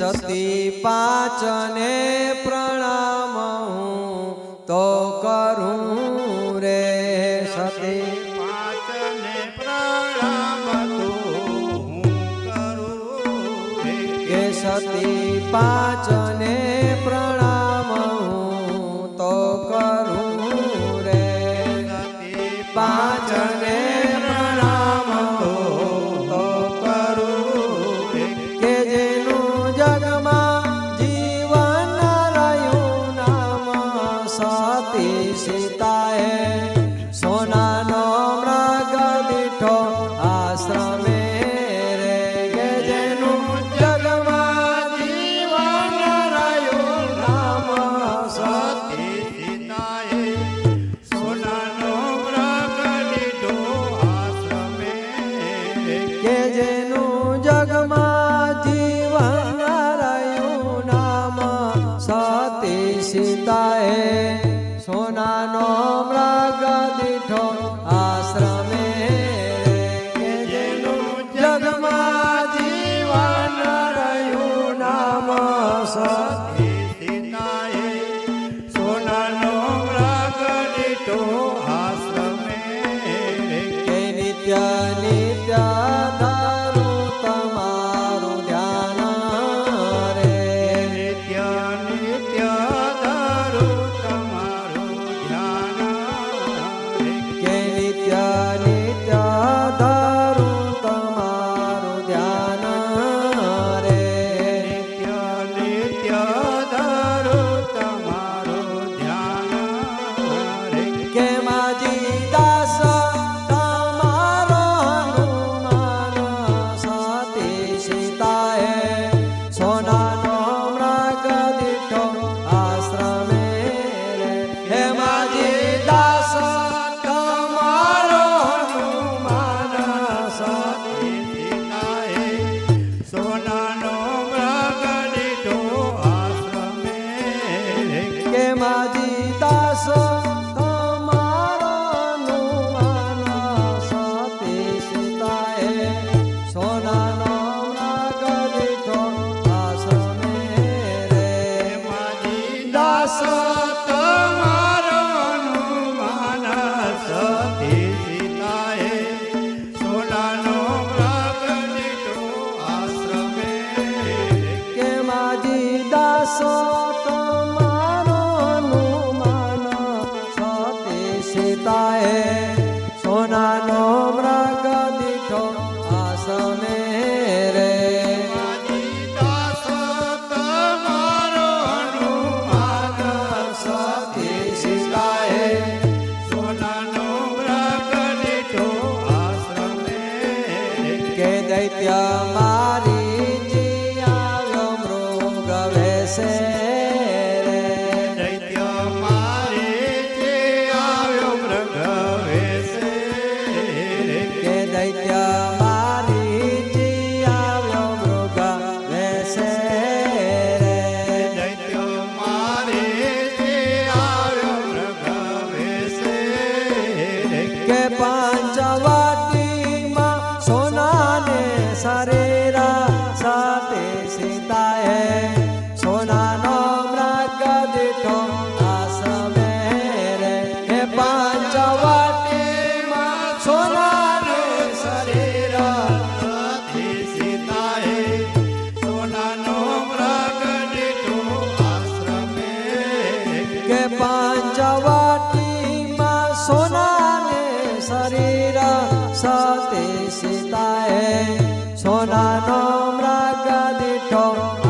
સતી પાચને પ્રણામ હું તો કરું રે સતી. પાચને પ્રણામ કરું કે સતી પાચન સીતાએ સોનાનો મૃગ દીઠો આશ્રમે જગમાં જીવન રહ્યું નામ સખી સીતાએ સોનાનો મૃગ દીઠો ત્યાં oh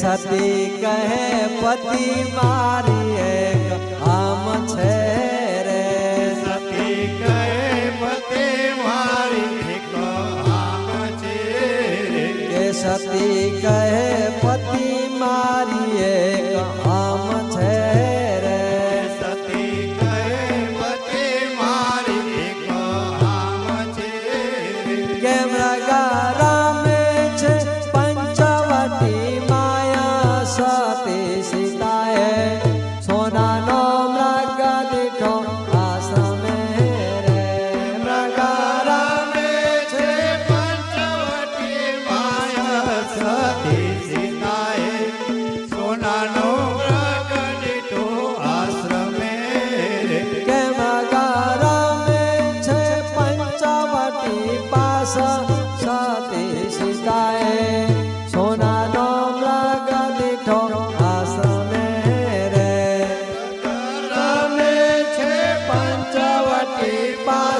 સતી કહે પતિ મારી એક આમ છે રે સતી કહે પતિ મારી કે સતી કહે પતિ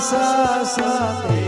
sa sa sorry.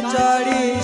चढ़ी